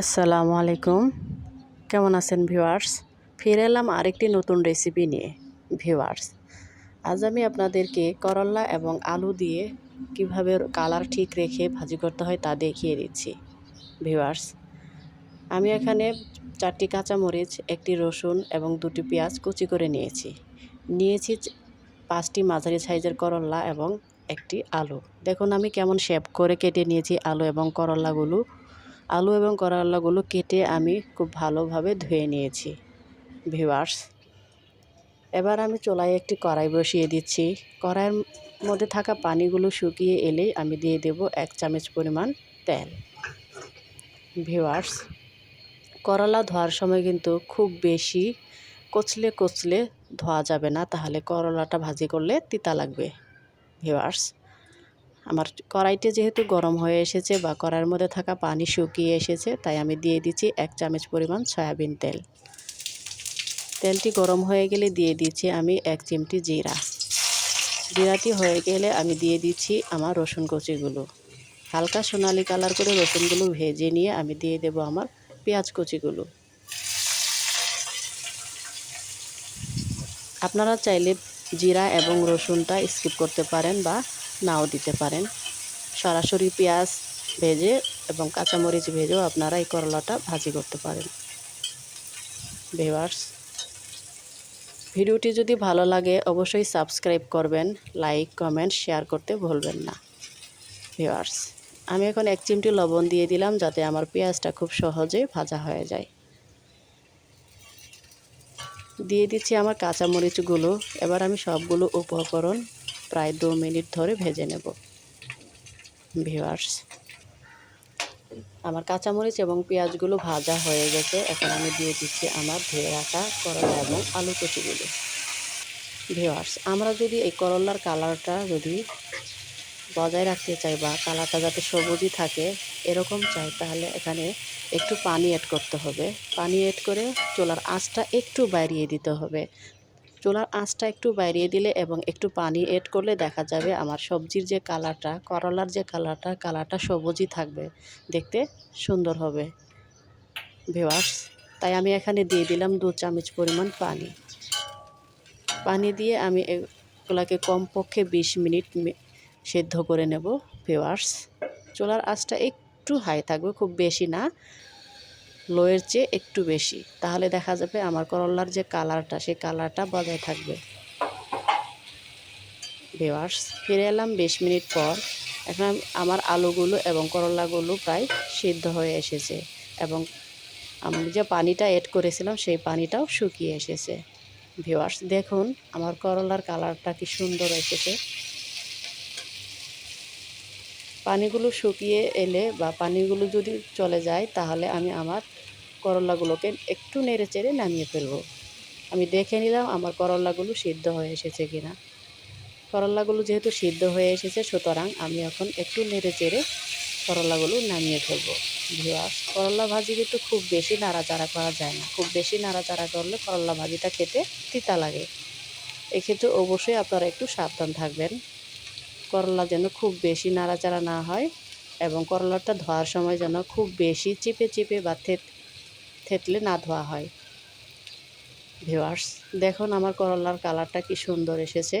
আসসালামু আলাইকুম। কেমন আছেন ভিউয়ার্স? ফিরে এলাম আরেকটি নতুন রেসিপি নিয়ে। ভিউয়ার্স, আজ আমি আপনাদেরকে করল্লা এবং আলু দিয়ে কীভাবে কালার ঠিক রেখে ভাজি করতে হয় তা দেখিয়ে দিচ্ছি। ভিউয়ার্স, আমি এখানে চারটি কাঁচামরিচ, একটি রসুন এবং দুটি পেঁয়াজ কুচি করে নিয়েছি। নিয়েছি পাঁচটি মাঝারি সাইজের করল্লা এবং একটি আলু। দেখুন আমি কেমন শেপ করে কেটে নিয়েছি আলু এবং করল্লাগুলো আলু এবং করলাগুলো কেটে আমি খুব ভালোভাবে ধুয়ে নিয়েছি। ভিউয়ার্স, এবার আমি চুলায় একটি কড়াই বসিয়ে দিচ্ছি। কড়াইয়ের মধ্যে থাকা পানিগুলো শুকিয়ে এলেই আমি দিয়ে দেব এক চামচ পরিমাণ তেল। ভিউয়ার্স, করলা ধোয়ার সময় কিন্তু খুব বেশি কচলে কচলে ধোয়া যাবে না, তাহলে করলাটা ভাজি করলে তিতা লাগবে। ভিউয়ার্স আমার কড়াইতে যেহেতু গরম হয়ে এসেছে বা কড়াইয়ের মধ্যে থাকা পানি শুকিয়ে এসেছে, তাই আমি দিয়ে দিচ্ছি এক চামচ পরিমাণ সয়াবিন তেল। তেলটি গরম হয়ে গেলে দিয়ে দিচ্ছি আমি এক চিমটি জিরা। জিরাটি হয়ে গেলে আমি দিয়ে দিচ্ছি আমার রসুন কচিগুলো। হালকা সোনালি কালার করে রসুনগুলো ভেজে নিয়ে আমি দিয়ে দেব আমার পেঁয়াজ কচিগুলো। আপনারা চাইলে জিরা এবং রসুনটা স্কিপ করতে পারেন বা নাও দিতে পারেন। সরাসরি পেঁয়াজ ভেজে এবং কাঁচামরিচ ভেজেও আপনারা এই করলাটা ভাজি করতে পারেন। ভিউয়ার্স, ভিডিওটি যদি ভালো লাগে অবশ্যই সাবস্ক্রাইব করবেন, লাইক, কমেন্ট, শেয়ার করতে ভুলবেন না। ভিউয়ার্স, আমি এখন এক চিমটি লবণ দিয়ে দিলাম যাতে আমার পেঁয়াজটা খুব সহজে ভাজা হয়ে যায়। দিয়ে দিচ্ছি আমার কাঁচামরিচগুলো। এবার আমি সবগুলো উপকরণ প্রায় দু মিনিট ধরে ভেজে নেব। ভিওয়ার্স আমার কাঁচামরিচ এবং পেঁয়াজগুলো ভাজা হয়ে গেছে। এখন আমি দিয়ে দিচ্ছি আমার ধুয়ে রাখা করলা এবং আলু কুচিগুলো ভিউয়ার্স, আমরা যদি এই করলার কালারটা যদি বজায় রাখতে চাই বা কালারটা যাতে সবুজই থাকে, এরকম চাই, তাহলে এখানে একটু পানি অ্যাড করতে হবে। পানি অ্যাড করে চুলার আঁচটা একটু বাড়িয়ে দিতে হবে। চুলার আঁচটা একটু বাড়িয়ে দিলে এবং একটু পানি অ্যাড করলে দেখা যাবে আমার সবজির যে কালারটা, করলার যে কালারটা কালারটা সবুজই থাকবে। দেখতে সুন্দর হবে। ভিওয়ার্স তাই আমি এখানে দিয়ে দিলাম দু চামচ পরিমাণ পানি। পানি দিয়ে আমি এগুলাকে কমপক্ষে বিশ মিনিট সেদ্ধ করে নেব। ভিওয়ার্স চুলার আঁচটা একটু হাই থাকবে, খুব বেশি না। লোয়ের চেয়ে একটু বেশি। তাহলে দেখা যাবে আমার করলার যে কালারটা সেই কালারটা বজায় থাকবে। ভিওয়ার্স ফিরে এলাম বিশ মিনিট পর। এখন আমার আলুগুলো এবং করলাগুলো প্রায় সিদ্ধ হয়ে এসেছে এবং আমি যে পানিটা এড করেছিলাম, সেই পানিটাও শুকিয়ে এসেছে। ভিওয়ার্স দেখুন, আমার করলার কালারটা কি সুন্দর এসেছে। পানিগুলো শুকিয়ে এলে বা পানিগুলো যদি চলে যায়, তাহলে আমি আমার করলাগুলোকে একটু নেড়ে চেড়ে নামিয়ে ফেলব। আমি দেখে নিলাম আমার করলাগুলো সিদ্ধ হয়ে এসেছে কিনা। করলাগুলো যেহেতু সিদ্ধ হয়ে এসেছে, সুতরাং আমি এখন একটু নেড়ে চেড়ে করলাগুলো নামিয়ে ফেলব। ভিওয়ার্স করলা ভাজি কিন্তু খুব বেশি নাড়াচাড়া করা যায় না। খুব বেশি নাড়াচাড়া করলে করলা ভাজিটা খেতে তিতা লাগে। এক্ষেত্রে অবশ্যই আপনারা একটু সাবধান থাকবেন। করলা যেন খুব বেশি নাড়াচাড়া না হয় এবং করলাটা ধোয়ার সময় যেন খুব বেশি চিপে চিপে বা থেত, থেতলে না ধোয়া হয়। ভিওয়ার্স দেখুন আমার করলার কালারটা কি সুন্দর এসেছে।